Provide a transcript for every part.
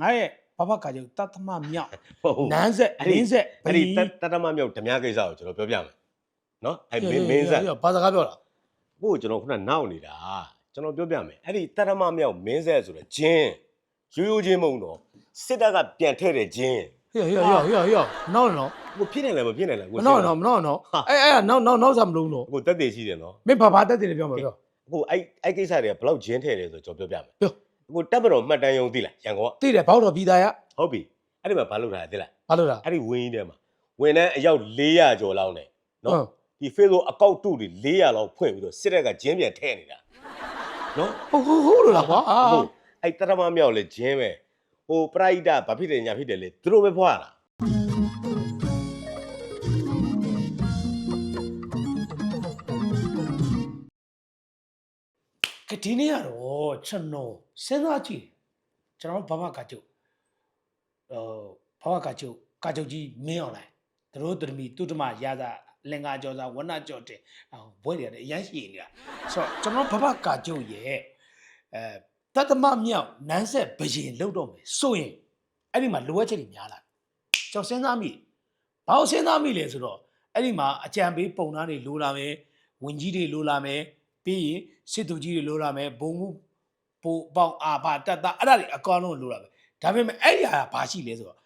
ငါရဲ့ဘဘကာကျုပ်တသမမြောက်ဟုတ်ဟုတ်နန်းဆက်အဲ့ဒီလင်းဆက်အဲ့ဒီတတတမမြောက်ဓမြကိစ္စကိုကျွန်တော်ပြောပြမယ်နော်အဲ့မင်းမင်းဆက်ဘာစကားပြောတာကိုကိုကျွန်တော်ခုနနောက်နေတာကျွန်တော်ပြောပြမယ်အဲ့ဒီတတမမြောက်မင်းဆက်ဆိုတဲ့ဂျင်းရိုးရိုးချင်းမဟုတ်တော့စစ်တပ်ကပြန်ထည့်တဲ့ဂျင်းဟေ့ဟေ့ဟေ့ဟေ့ဟေ့နောက်နော်ကိုဖြစ်နေလဲမဖြစ်နေလဲကိုမနောက်နော်မနောက်နော်အဲ့အဲ့နောက်နောက်နောက်စားမလုံးတော့ကိုတက်တည်ရှိတယ်နော်မင်းဘာဘာတက်တယ်ပြောမှာပြောကိုအဲ့အဲ့ကိစ္စတွေကဘယ်လောက်ဂျင်းထည့်တယ်ဆိုကျွန်တော်ပြောပြမယ်ပြော ကိုတက်မတော်မှတ်တမ်းယုံသိလားရန်ကုန်ကသိတယ်ဘောက်တော်ပြီးသားရဟုတ်ပြီအဲ့ဒီမှာဘာလုပ်တာလဲသိလားဘာလို့လားအဲ့ဒီဝင်းကြီးထဲမှာဝင်တဲ့အယောက်400ကျော်လောက်နဲ့နော်ဟုတ်ဒီ Facebook အကောင့်တုတွေ400လောက်ဖွင့်ပြီးတော့စစ်တပ်ကဂျင်းပြန်ထည့်နေတာနော်ဟုတ်ဟုတ်ဟုတ်လို့လားကွာဟုတ်အဲ့တရမမြောက်လဲဂျင်းပဲဟိုပရိုက်တာဘာဖြစ်တယ်ညာဖြစ်တယ်လေသူတို့ပဲဖွာတာ ဒီနေ့ကတော့ကျွန်တော်စဉ်းစားကြည့်ကျွန်တော်ဘဘကာကျုပ်ဟိုဘဘကာကျုပ်ကာကျုပ်ကြီးမင်းအောင်လိုက်သူတို့တမီတုတမရတာလင်္ကာကျော်စာဝဏကျော်တဲ့ဘွဲတွေရတယ်အရန်ရှိနေတာဆိုတော့ကျွန်တော်ဘဘကာကျုပ်ရဲ့အဲတတမမြောက်နန်းဆက်ဘရင်လောက်တော့မယ်ဆိုရင်အဲ့ဒီမှာလိုအပ်ချက်တွေများလာကျွန်တော်စဉ်းစားမိဘာလို့စဉ်းစားမိလဲဆိုတော့အဲ့ဒီမှာအကြံပေးပုံသားတွေလိုလာမယ်ဝင်ကြီးတွေလိုလာမယ် ပြီးရင်စစ်သူကြီးတွေလိုလာမယ်ဘုံမှုပိုပေါင်အာဘာတတ်တာအဲ့ဒါတွေအကောင်လုံးလိုလာမယ်ဒါပေမဲ့အဲ့ဒီဟာကဘာရှိလဲဆိုတော့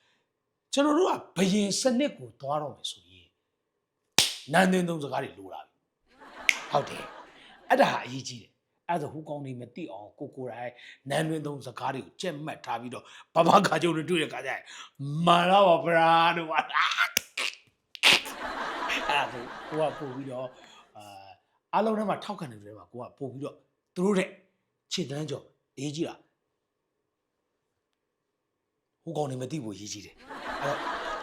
ကျွန်တော်တို့ကဘရင်စနစ်ကိုသွားတော့မယ်ဆိုရင်နန်းသွင်းသုံးစကားတွေလိုလာပြီဟုတ်တယ်အဲ့ဒါဟာအရေးကြီးတယ်အဲ့ဒါဆိုဟိုကောင်တွေမသိအောင်ကိုကိုယ်တိုင်နန်းသွင်းသုံးစကားတွေကိုကြက်မှတ်ထားပြီးတော့ဘဘခါကျုံတွေတွေ့တဲ့ခါကျရင်မာလာပါဗရာတို့ပါအဲ့ဒါဆိုကိုကပို့ပြီးတော့ အာအားလုံးထဲမှာထောက်ခံနေတယ်မှာကိုကပို့ပြီးတော့သူတို့တဲ့ခြေတန်းကြော်အေးကြီးတာဟိုကောင်တွေမသိဘူးရေးကြီးတယ်အဲ့တော့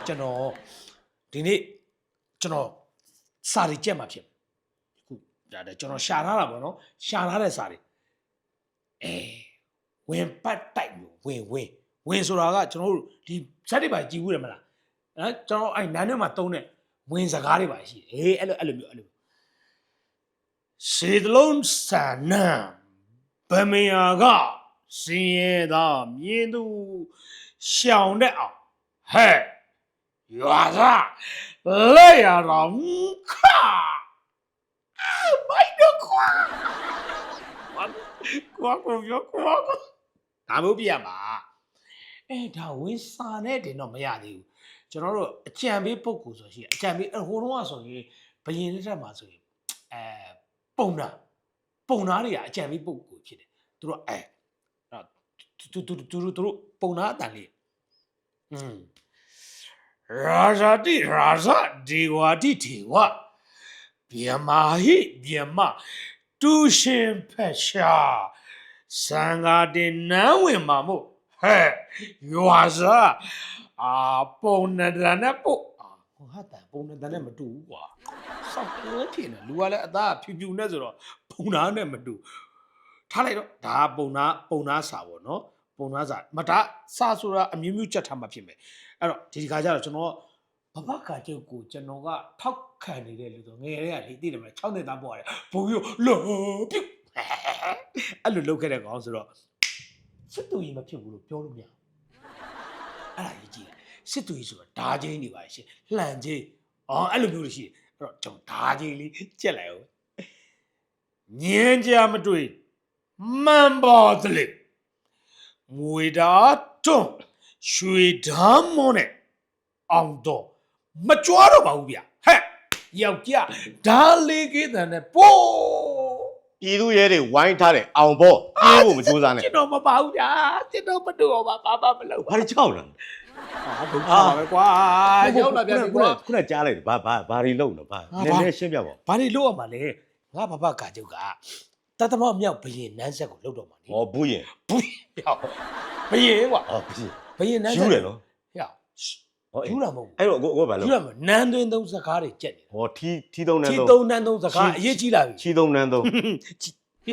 ကျွန်တော်ဒီနေ့ကျွန်တော်စာရီကြက်မှာဖြစ်ခုဒါတဲ့ကျွန်တော်ရှာထားတာပေါ့နော်ရှာထားတဲ့စာရီအဲဝင်ပတ်တိုက်လို့ဝင်ဝင်ဝင်ဆိုတာကကျွန်တော်တို့ဒီဇက်တွေပါကြည့်ဘူးတယ်မလားအဲကျွန်တော်အဲ့နန်းထဲမှာတုံးတဲ့ဝင်စကားတွေပါရှိတယ်ဟေးအဲ့လိုအဲ့လိုမျိုးအဲ့လို စေတလုံးဆာနံဗမယာကစင်ရသာမြင်သူရှောင်တဲ့အောင်ဟဲ့ရွာသားလက်ရတော်ခါအာမိုက်တော့ကွာကွာကွာကွာကွာဒါမျိုးပြရမှာအဲဒါဝင်းစာနဲ့တင်တော့မရသေးဘူးကျွန်တော်တို့အကြံပေးပုံကူဆိုရှိတယ်အကြံပေးအဟိုတုန်းကဆိုရင်ဘယင်လက်ထက်မှာဆိုရင်အဲ ပုံနာပုံနာတွေကအကြံပေးပုံကူဖြစ်တယ်သူတို့အဲအဲ့သူသူသူသူတို့ပုံနာအတန်လေးอืมရာဇာတိရာဇဒီဝါတိထေဝဗျမာဟိဗျမတူရှင်ဖက်ရှာစံဃာတင်နန်းဝင်မှာမို့ဟဲ့ရွာစားအာပုံနဒရနဲ့ပို့အာ ဟိုဟာတန်ပုံနဒရနဲ့မတူဘူးကွာစောက်ကွဲဖြစ်နေလူကလည်းအသားဖြူဖြူနဲ့ဆိုတော့ပုံနာနဲ့မတူထားလိုက်တော့ဒါကပုံနာပုံနာစာပေါ့နော်ပုံနာစာမဒါစာဆိုတာအမျိုးမျိုးချက်ထားမှဖြစ်မယ်အဲ့တော့ဒီခါကျတော့ကျွန်တော်ဘဘကာကျုပ်ကိုကျွန်တော်ကထောက်ခံနေတဲ့လူတော့ငယ်ရဲကလေသိတယ်မလား6နှစ်သားပေါ်ရတယ်ဘုံပြီးလောပြုတ်အဲ့လိုလုပ်ခဲ့တဲ့ကောင်ဆိုတော့စစ်တူကြီးမဖြစ်ဘူးလို့ပြောလို့မရဘူးအဲ့ဒါကြီးကြည့်တယ် စစ်တူကြီးဆိုတော့ဓာချင်းနေပါရှင်လှန်ချင်းအော်အဲ့လိုမျိုးလို့ရှိတယ်အဲ့တော့ကျွန်တော်ဓာချင်းလေးကြက်လိုက်အောင်ညင်းကြမတွေ့မှန်ပါသလေငွေဓာတွန်းရွှေဓာမွန်းနဲ့အောင်တော့မကြွားတော့ပါဘူးဗျဟဲ့ယောက်ျားဓာလေးကေးတန်နဲ့ပိုးပြည်သူရဲတွေဝိုင်းထားတယ်အောင်ပေါ့ပြေးဖို့မကြိုးစားနဲ့ကျွန်တော်မပါဘူးဗျာကျွန်တော်မတူအောင်ပါဘာမှမလုပ်ဘာတွေချောက်လဲ အာဒုက္ခပါပဲကွာရောက်လာပြန်ပြီခုကွာနခုနကြားလိုက်တယ်ဘာဘာဘာတွေလုံတော့ဘာဟာနည်းဘာနည်းရှင်းပြပါဘာတွေလုပ်ရမှာလဲငါဘဘကာကျုပ်ကတသမမြောက်ဘယင်နန်းဆက်ကိုလုပ်တော့မှာနေဟောဘူးရင်ဘူးရောက်ဘယင်ကွာဟောဘူးရင်ဘယင်နန်းယူဆက်တယ်နော်ရောက်ဟောယူတာမဟုတ်အဲ့တော့ကိုကိုဘာဘူးလို့ယူတာမနန်းသွင်းသုံးစကားတွေကြက်နေဟောထီထီသုံးနန်းထီသုံးသုံးနန်းသုံးစကားအရေးကြီးလာပြီချီသုံးနန်းသုံး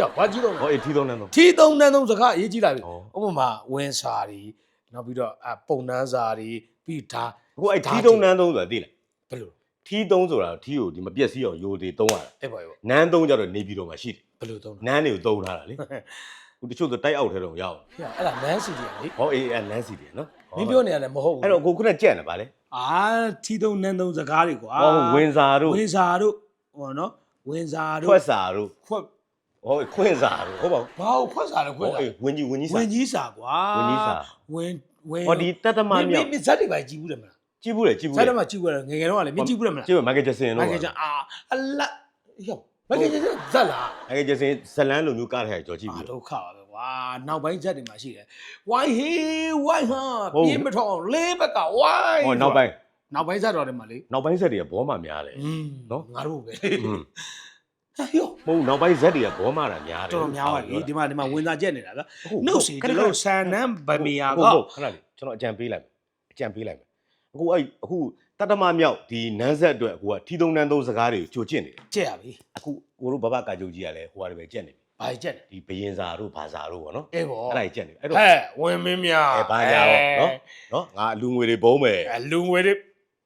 ရောက်ဘာကြီးတော့ဟောအေးထီသုံးနန်းသုံးထီသုံးနန်းသုံးစကားအရေးကြီးလာပြီဩဥပမာဝင်းစာတွေ နောက်ပြီးတော့အပုံနန်းစာတွေပြီးဒါအခုအဲ့ထီသုံးနန်းသုံးဆိုတာသိလားဘယ်လိုထီသုံးဆိုတာထီကိုဒီမပြက်စီးအောင်ယိုသေးသုံးရတာအဲ့ပါရောနန်းသုံးကြတော့နေပြည်တော်မှာရှိတယ်ဘယ်လိုသုံးလဲနန်းတွေကိုသုံးထားတာလေဟိုတချို့ဆိုတိုက်အောက်ထဲတော့ရောက်ဟေ့အဲ့ဒါနန်းစီတယ်လေဟောအေးအဲလမ်းစီတယ်နော်မင်းပြောနေရတယ်မဟုတ်ဘူးအဲ့တော့ကိုခုနကကြက်နေပါလေအာထီသုံးနန်းသုံးစကားတွေကွာဟောဝင်စာတို့ဝင်စာတို့ဟောနော်ဝင်စာတို့ခွက်စာတို့ခွက် ဟောခွင့်စာတို့ဟုတ်ပါဘူး ဘာကိုခွက်စာလဲခွက် ဟော စာ အေးဝင်ကြီးဝင်ကြီးစာ ဝင်ကြီးစာကွာ ဝင်ကြီးစာ ဝင်ဝင် ဟောဒီတတမမြောက် မင်းဇက်တွေပါကြည့်ဘူးတယ်မလား ကြည့်ဘူးလေကြည့်ဘူး ဇက် လေ တွေမှာကြည့်ဘူးတယ်ငယ်ငယ်တော့ကလည်းမင်းကြည့်ဘူးတယ်မလား ကြည့်ဘူးမိုက်ကယ်ဂျက်ဆင်တို့ မိုက်ကယ်ဂျန်အာအလတ်ယောမိုက်ကယ်ဂျန်ဇက်လား မိုက်ကယ်ဂျက်ဆင်ဇလန်းလိုမျိုးကားထဲကြော်ကြည့် အာ ဘူး ဒုက္ခပါပဲကွာနောက်ပိုင်းဇက်တွေမှာရှိတယ်ဝိုင်းဟေးဝိုင်းဟာ ဟုတ် ပြင်းမထောင်လေးဘက်ကဝိုင်း ဟောနောက်ပိုင်း နောက်ပိုင်းဇက်တော်တယ်မှာလေ နောက်ပိုင်းဆက်တွေကဘောမှများတယ် อืม နော် ငါတို့ပဲ อืม ယောမဟုတ်နောက်ပိုင်းဇက်တွေကဘောမှတာများတယ်တော်တော်များပါလေဒီမှာဒီမှာဝင်သားချက်နေတာဗျဟုတ်နှုတ်စီခဏဒီခဏလိုဆန်နန်းဗမီယာကဟုတ်ဟုတ်ခဏလေးကျွန်တော်အကြံပေးလိုက်မယ်အကြံပေးလိုက်မယ်အခုအဲ့အခုတတမမြောက်ဒီနန်းဆက်အတွက်အခုကထီသုံးနန်းသုံးစကားတွေကြိုကျင့်နေတယ်ကြက်ရပြီအခုကိုတို့ဘဘကာကြုတ်ကြီးကလည်းဟိုဟာတွေပဲကြက်နေပြီဘာကြက်လဲဒီဘယင်စာတို့ဘာစာတို့ပေါ့နော်အေးပေါ့အဲ့ဒါကြီးကြက်နေပြီအဲ့တော့ဟဲ့ဝင်မင်းများအဲဘာညာတော့နော်နော်ငါလူငွေတွေဘုံးမယ်အဲလူငွေတွေ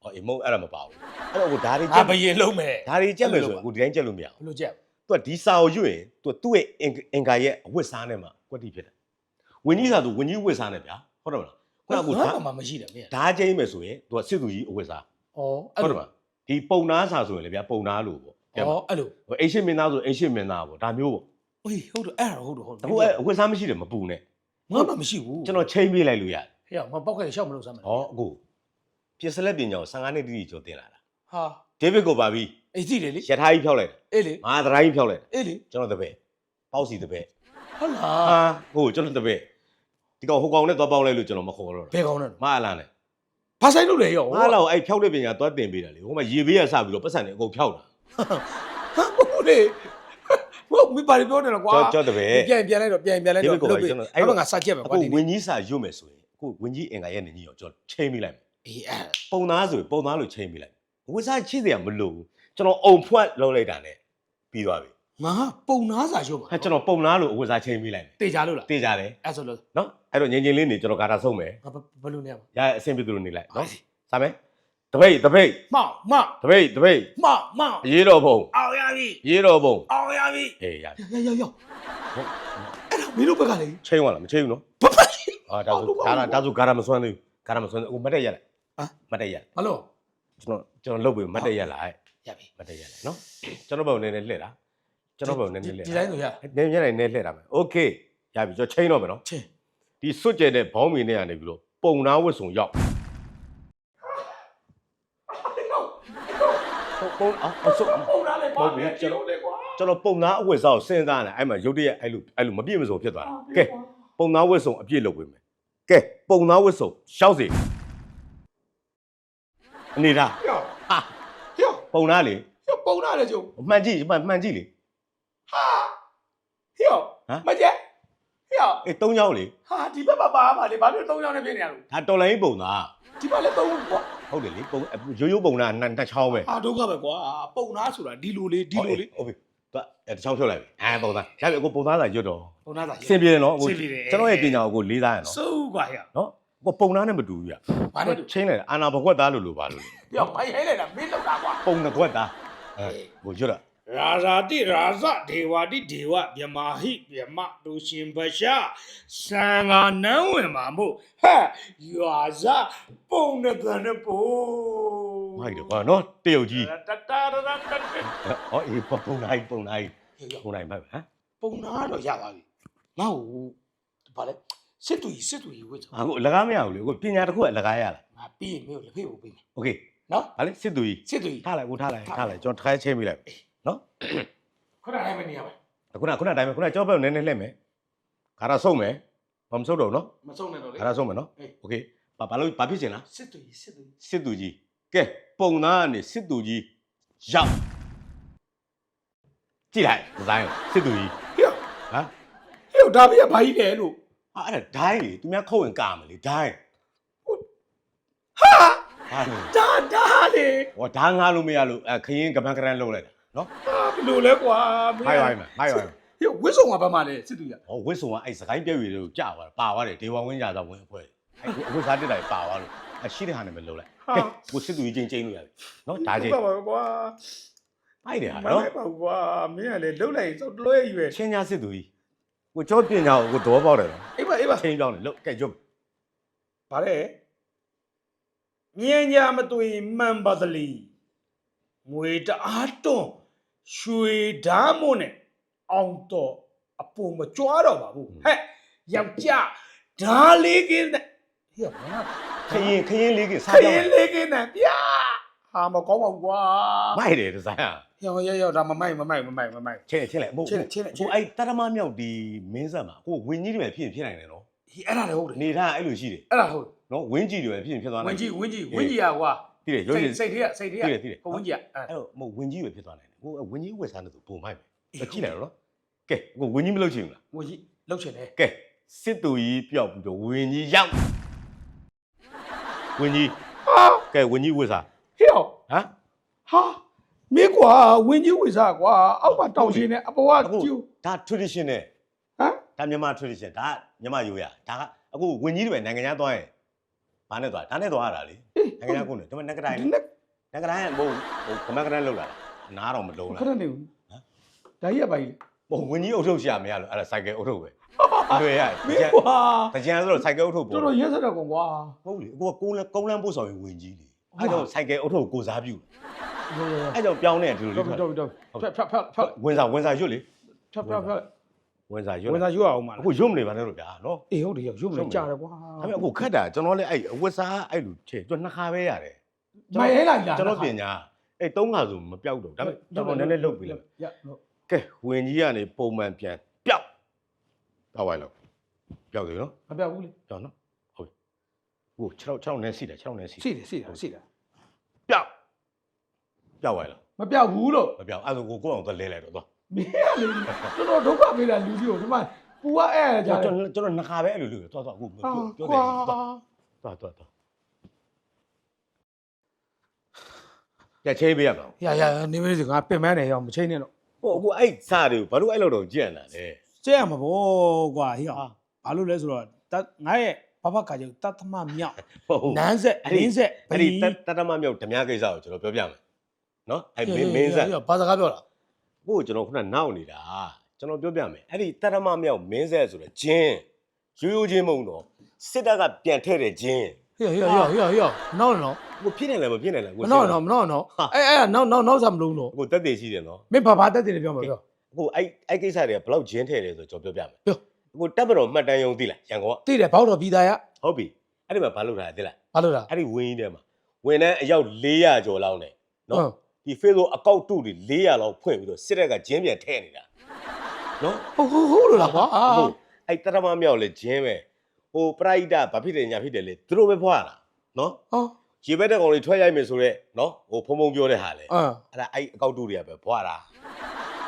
ဟောအေးမဟုတ်အဲ့ဒါမပါဘူးအဲ့တော့ဟိုဒါတွေကြအာက်ဘယင်လုံးမယ်ဒါတွေကြက်မယ်ဆိုရင်အခုဒီတိုင်းကြက်လို့မရဘူး ဘယ်လိုကြက်သူကဒီစာကိုရွတ်ရင်သူကသူ့ရဲ့အင်အင်္ဂါရဲ့အဝတ်စားနဲ့မှကွက်တိဖြစ်တယ်ဝင်းကြီးစာသူဝင်းကြီးဝတ်စားနဲ့ဗျာဟုတ်တယ်မလားခုနကငါဒါမှမရှိတယ်မင်းဓာကျင်းမယ်ဆိုရင်သူကစစ်သူကြီးအဝတ်စားဩအဲ့ဟုတ်တယ်လိုမလားဒီပုံနာစာဆိုရင်လေဗျာပုံနာလို့ပေါ့ဩအဲ့လိုဟိုအိရှင်မင်းသားဆိုအိရှင်မင်းသားပေါ့ဒါမျိုးပေါ့ဟေးဟုတ်တယ်အဲ့ဒါဟုတ်တယ်ဟုတ်တယ်အခုအဲ့အဝတ်စားမရှိတယ်မပူနဲ့ငါမှမရှိဘူးကျွန်တော်ချိန်ပေးလိုက်လို့ရတယ်ဟေ့ငါပောက်ခဲ့ရှောက်မလို့စမ်းမယ်ဟောအခု ပြစ်စလက်ပညာကို15နှစ်တိတိကျော်တင်လာတာဟာဒေးဗစ်ကိုပါပြီအေးကြည့်လေလေရထားကြီးဖြောက်လိုက်တာအေးလေငါသရိုင်းဖြောက်လိုက်တာအေးလေကျွန်တော်တပည့်ပေါ့စီတပည့်ဟုတ်လားဟာဟိုကျွန်တော်တပည့်ဒီကောင်ဟိုကောင်နဲ့သွားပေါင်းလိုက်လို့ကျွန်တော်မခေါ်တော့ဘယ်ကောင်းလဲမအလားနဲ့ဘာဆိုင်လို့လဲရောငါလောက်အဲ့ဖြောက်တဲ့ပညာသွားတင်ပေးတာလေဟိုမှာရေဘေးရစပြီးတော့ပတ်စံနေအကုန်ဖြောက်တာဟာဟုတ်လေဟုတ်မပါပြောနေတော့ကွာကျွန်တော်တပည့်ပြန်ပြန်လိုက်တော့ပြန်ပြန်လိုက်တော့ဒီဘက်ကိုပဲကျွန်တော်အဲ့အဲ့တော့တော့ငါစကြက်ပဲအခုကွာဒီဝင်းကြီးစာရွတ်မယ်ဆိုရင်အခုဝင်းကြီးအင်္ဂါရဲ့နေကြီးကိုကျွန်တော်ချိန်ပေးလိုက်မယ် အေးအဲ့ပုံသားဆိုရင်ပုံသားလို့ချိန်ပေးလိုက်ဝင်းစားချိစရာမလိုဘူးကျွန်တော်အုံဖွက်လုပ်လိုက်တာ ਨੇ ပြီးသွားပြီငါပုံနာစာရုပ်ပါဟာကျွန်တော်ပုံသားလို့အဝတ်စားချိန်ပေးလိုက်မယ်တေချာလို့လားတေးကြတယ်အဲ့ဆိုလို့နော်အဲ့တော့ငင်ငင်လေးနေကျွန်တော်ဂါတာဆုံးမယ်ငါဘယ်လိုနေရမရအဆင်ပြေသူလိုနေလိုက်နော်စားမယ်တပိတ်တပိတ်မောင်မောင်တပိတ်တပိတ်မောင်မောင်အရေးတော်ဘုံအောင်ရပြီရေးတော်ဘုံအောင်ရပြီအေးရပြီရရရရအဲ့တော့မင်းတို့ဘက်ကလေချိန်သွားလားမချိန်ဘူးနော်ဘဘရှိအာဒါဆိုဒါဒါဆိုဂါတာမစွမ်းသေးဘူးဂါတာမစွမ်းသေးဘူးမတ်တက်ရလိုက် ဟမ် မတ်တက်ရ ဘာလို့ ကျွန်တော်ကျွန်တော်လုပ်ပြီးမတ်တက်ရလိုက် ရပြီ မတ်တက်ရလိုက်နော်ကျွန်တော်ဘုံနည်းနည်းလှည့်တာကျွန်တော်ဘုံနည်းနည်းလှည့် ဒီတိုင်းဆိုရ နည်းနည်းနည်းနည်းလှည့်တာမယ်โอเคရပြီကျွန်တော်ချိန်တော့မယ်နော် ချင်း ဒီစွတ်ကျဲတဲ့ဘောင်းမီနဲ့ကနေပြီးတော့ပုံနာဝတ်စုံရောက်ပုံပုံအော်အဆုတ် ပုံနာလေ ဟုတ်ပြီကျွန်တော် လေကွာ ကျွန်တော်ပုံနာအဝတ်စားကိုစဉ်းစားနေအဲ့မှာရုတ်တရက်အဲ့လိုအဲ့လိုမပြည့်မစုံဖြစ်သွားတာကဲပုံနာဝတ်စုံအပြည့်လုပ်ပေးမယ်ကဲပုံနာဝတ်စုံရှောက်စီ အနေဒါယောဟာယောပုံနာလေယောပုံနာလေကျုံမှန်ကြည့်မှန်မှန်ကြည့်လေဟာယောဟမ်မကျက်ယောအေး၃ချောင်းလေဟာဒီဘက်မှာပါပါလေဘာလို့၃ယောက်နဲ့ဖြစ်နေရလို့ဒါတော်လိုင်းပုံနာဒီဘက်လည်း၃ခုကွာဟုတ်တယ်လေပုံရိုးရိုးပုံနာနှစ်နှစ်ချောင်းပဲအာဒုက္ခပဲကွာပုံနာဆိုတာဒီလိုလေးဒီလိုလေးဟုတ်ပြီသူကအဲတစ်ချောင်းဖြုတ်လိုက်ပြီအဲပုံသားရပြီအခုပုံသားသာရွတ်တော့ပုံနာစာအဆင်ပြေတယ်နော်အခုအဆင်ပြေတယ်ကျွန်တော်ရဲ့ပညာကိုကိုလေးစားရနော်စိုးကွာဟဲ့နော် ကိုပုံသားနဲ့မတူဘူးပြဘာနဲ့တူ ချင်းလိုက်တာအာနာဘကွက်သားလို့လို့ပါလို့ယောမိုင်းဟဲလိုက်တာမင်းလောက်တာကွာပုံတစ်ကွက်သားအဲကိုရွတ်တာရာဇာတိရာဇဒေဝတိဒေဝမြမာဟိမြမလူရှင်ဘရှာစံဃာနန်းဝင်မှာမို့ဟဲ့ရွာဇပုံနဲ့ကန်နဲ့ပို့မိုက်တယ်ကွာနော်တရုတ်ကြီးတတရရတတဟောအေးပုံနိုင်ပုံနိုင်ယောပုံနိုင်ပါဟမ်ပုံနာတော့ရပါပြီငါ့ကိုဘာလဲ စစ်တူကြီးစစ်တူကြီးဝတ်ချင် အခုအလကားမရဘူးလေကိုပညာတစ်ခုကအလကားရလား ငါပြီးရင်မင်းကိုလက်ဖေးဖို့ပေးမယ် โอเค နော် ဟာလေစစ်သူကြီး စစ်တူကြီး ထားလိုက်ကိုထားလိုက်ထားလိုက်ကျွန်တော်တစ်ခါချင်းမိလိုက်နော် ခဏတိုင်းမနေရပါ ခုနခုနတိုင်းပဲခုနကြောဘက်နည်းနည်းလှည့်မယ်ခါရဆုံးမယ်ဘာမဆုံးတော့နော် မဆုံးနဲ့တော့လေ ခါရဆုံးမယ်နော် အေး โอเคဘာဘာလို့ဘာဖြစ်ချင်လား စစ်တူကြီးစစ်တူကြီး စစ်သူကြီးကဲပုံသားကနေစစ်သူကြီးရောက်ကြည့်လိုက်ဒီဇိုင်းကိုစစ်သူကြီး ဟေ့ ဟမ် ဟေ့ဒါပြဘာကြီးလဲလို့ အာအဲ့ဒါဒိုင်းလေသူများခုတ်ဝင်ကာမလေဒိုင်းဟာဟာလေဒါဒါလေဟောဓာငါလို့မရလို့အဲခရင်ကပန်းကရန်လုံးလိုက်တာနော်ဟာဘယ်လိုလဲကွာမင်းဟိုက်ဟိုက်မယ်ဟိုက်ဟိုက်မယ်ဟေ့ဝစ်ဆောင်ကဘာမှလဲစစ်တူကြီးဟောဝစ်ဆုံကအဲ့စကိုင်းပြည့်ရည်လို့ကြာသွားတာပါသွားတယ်ဒေဝဝင်းကြတော့ဝင်အဖွဲအဲ့ဝစ်စားတက်တိုင်းပါသွားလို့အရှိတဲ့ဟာနဲ့ပဲလုံးလိုက်ကဲကိုစစ်သူကြီးချင်းချင်းလို့ရပြီနော်ဒါချင်းပါပါကွာဖိုက်တယ်ဟာမနော်လဲပါကွာမင်းကလေလှုပ်လိုက်စောတလွဲရွယ်ချင်းညာစစ်သူကြီး ကိုကျော်ပညာကိုကိုသဘောပေါက်တယ်နော်အေးပါအေးပါချင်းပြောင်းတယ်လို့ကဲရုပ်ဗါတဲ့မြင်းညာမသွေမှန်ပါသလီငွေတအားတွန်းရွှေဓာတ်မွန်းနဲ့အောင်တော့အပေါ်မကြွားတော့ပါဘူးဟဲ့ယောက်ျားဓာလေးကင်းနဲ့ဟေ့ဘာခရင်ခရင်လေးကခစားပြောရင်းင်းလေးကင်းနဲ့ဗျာ ဟာမကောင်းပါဘူးကွာ မိုက်တယ်ဒီဇိုင်းอ่ะ ယောယောယောဒါမမိုက်မမိုက်မမိုက်မမိုက် ချင်းချင်းလေမဟုတ် ချင်းချင်းချင်း ကိုအဲ့တရမမြောက်ဒီမင်းဆက်မှာကိုဝင်းကြီးတွေပဲဖြစ်ရင်ဖြစ်နိုင်တယ်နော် ဟေးအဲ့ဒါလည်းဟုတ်တယ် နေထားအဲ့လိုရှိတယ် အဲ့ဒါဟုတ် နော်ဝင်းကြီးတွေပဲဖြစ်ရင်ဖြစ်သွား ဝ နိုင် င်းကြီးဝင်းကြီးဝင်းကြီးอ่ะကွာ သိတယ်ရုပ်ရည် စိတ်ထဲကစိတ်ထဲက သိတယ်သိတယ် ကိုဝင်းကြီးอ่ะအဲ့ အဲ့တော့မဟုတ်ဝင်းကြီးပဲဖြစ်သွားနိုင်တယ်ကိုဝင်းကြီးဝက်စားနေသူပုံမိုက်ပဲကြည့်လိုက်တော့နော်ကဲကိုဝင်းကြီးမလုပ်ချင်ဘူးလား ဝင်းကြီးလှုပ်ချင်တယ် ကဲစစ်တူကြီးပျောက်ပြီးတော့ဝင်းကြီးရောက်ဝင်းကြီး ဟာ ကဲဝင်းကြီးဝက်စား ဟေ့ဟောဟမ်ဟာမင်းကွာဝင်းကြီးဝိစားကွာအောက်မှာတောင်ရှင်နဲ့အပေါ်ကအခုကျူဒါ traditional ဟမ်ဒါမြန်မာ tradition ဒါမြန်မာရိုးရဒါကအခုဝင်းကြီးတွေပဲနိုင်ငံခြားသွားရင်ဘာနဲ့သွားဒါနဲ့သွားရတာလေနိုင်ငံခြားကုန်တယ်ဒါပေမဲ့ငကတိုင်းဒီနေ့ငကတိုင်းကဘုံဟိုကမကတိုင်းလောက်လာတာအနားတော့မလုံးခလားဏနေဘူးဒါကြီးကပါကြီးဘုံဝင်းကြီးအုပ်ထုတ်ရှာမရလို့အဲ့ဒါ cycle အုပ်ထုတ်ပဲအဲ့ရမင်းကွာတကြံဆိုတော့ cycle အုပ်ထုတ်တော်ပေါ့တော်ရက်စက်တော့ကွာဟုတ်လေအခုကကုန်းလန်းကုန်းလန်းပို့ဆောင်ရေးဝင်းကြီးလေ အဲ့တော့ cycle အုပ်ထုတ်ကိုစားပြုအဲ့ကြောင့်ပြောင်းနေတယ်ဒီလိုတော်လေးပြီထွက်တော်ပြီတော်ပြီဖက်ဖက်ဖက်ဝင်စားဝင်စားရွတ်လေဖက်ဖက်ဖက်ဝင်စားရွတ်ဝင်စားယူအောင်မလားအခုရွတ်မနေပါနဲ့လို့ဗျာနော်အေးဟုတ်တယ်ရုပ်မလဲကြားတယ်ကွာဒါပေမဲ့အခုခက်တာကျွန်တော်လည်းအဲ့အဝတ်စားအဲ့လိုချေကျွန်တော်နှစ်ခါပဲရတယ်မိုင်ရဲလာညာကျွန်တော်ပညာအဲ့သုံးခါဆိုမပြောက်တော့ဒါပေမဲ့ကျွန်တော်နည်းနည်းလုတ်ပြီလေရဟုတ်ကဲဝင်ကြီးကနေပုံမှန်ပြန်ပျောက်တော့ဝိုင်းလို့ပျောက်တယ်နော်မပြောက်ဘူးလေပျောက်နော်ဟုတ်ပြီ ဟို6 6နဲ့စီးတယ်6နဲ့စီးရှိတယ်ရှိတယ်ရှိတယ်ပျောက်ပျောက်ဝိုင်းလို့မပြောက်ဘူးလို့မပျောက်အဲ့ဒါကိုကိုယ့်အောင်သွားလဲလိုက်တော့သွားမင်းကလေတော်တော်ဒုက္ခပေးတာလူကြီးကိုဒီမှာပူကအဲ့ရကြကျွန်တယ်တော်ကျွန်တော်နှစ်ခါပဲအဲ့လိုလုပ်သွားသွားအခုပြောဟာပြောကွာတယ်သွားသွားသွားကြက်ချင်းပေးရမှာရရနေမင်းစငါပင်မနေရောမချိန်နဲ့တော့ဟိုအခုအဲ့စားတွေကိုဘာလို့အဲ့လိုတော့ကြံ့တာလဲ ကျဲရမှာဗောကွာဟေ့ဟာဘာလို့လဲဆိုတော့တငါရဲ့ ဘဘကကြောင့်တသမမြောက်ဟုတ်ဟုတ်နန်းဆက်လင်းဆက်အဲ့ဒီတတတမမြောက်ဓမြကိစ္စကိုကျွန်တော်ပြောပြမယ်နော်အဲ့မင်းမင်းဆက်ဘာစကားပြောတာကိုကိုကျွန်တော်ခုနနောက်နေတာကျွန်တော်ပြောပြမယ်အဲ့ဒီတတမမြောက်မင်းဆက်ဆိုတဲ့ဂျင်းရိုးရိုးချင်းမဟုတ်တော့စစ်တပ်ကပြန်ထည့်တဲ့ဂျင်းဟေ့ဟေ့ဟေ့ဟေ့ဟေ့နော်နော်ကိုဖြစ်နေလဲမဖြစ်နေလဲကိုနော်နော်နော်နော်အဲ့အဲ့နောက်နောက်နောက်စားမလုံးတော့ကိုတက်တည်ရှိတယ်နော်မင်းဘာဘာတက်တယ်ပြောမှာပြောကိုအဲ့အဲ့ကိစ္စတွေကဘယ်လောက်ဂျင်းထည့်လဲဆိုကျွန်တော်ပြောပြမယ်ပြော ကိုတက်မတော်မှတ်တမ်းယုံသိလားရန်ကုန်ကသိတယ်ဘောက်တော်ပြည်သားရဟုတ်ပြီအဲ့ဒီမှာဘာလုပ်တာလဲသိလားဘာလို့လား အဲ့ဒီဝင်းကြီးထဲမှာဝင်တဲ့အယောက်400ကျော်လောက်နဲ့နော်ဒီ Facebook အကောက်တုတွေ400လောက်ဖွင့်ပြီးတော့စစ်တပ်ကဂျင်းပြန်ထည့်နေတာနော်ဟုတ်ဟုတ်ဟုတ်လို့လားကွာဟုတ်အဲ့တရမမြောက်လဲဂျင်းပဲဟိုပရိဒဘာဖြစ်တယ်ညာဖြစ်တယ်လေသူတို့ပဲဖွာတာနော်ဟောရေဘက်တဲ့ကောင်လေးထွက်ရိုက်မယ်ဆိုတော့နော်ဟိုဖုံဖုံပြောတဲ့ဟာလေ အာ အဲ့ဒါအဲ့အကောက်တုတွေကပဲဖွာတာ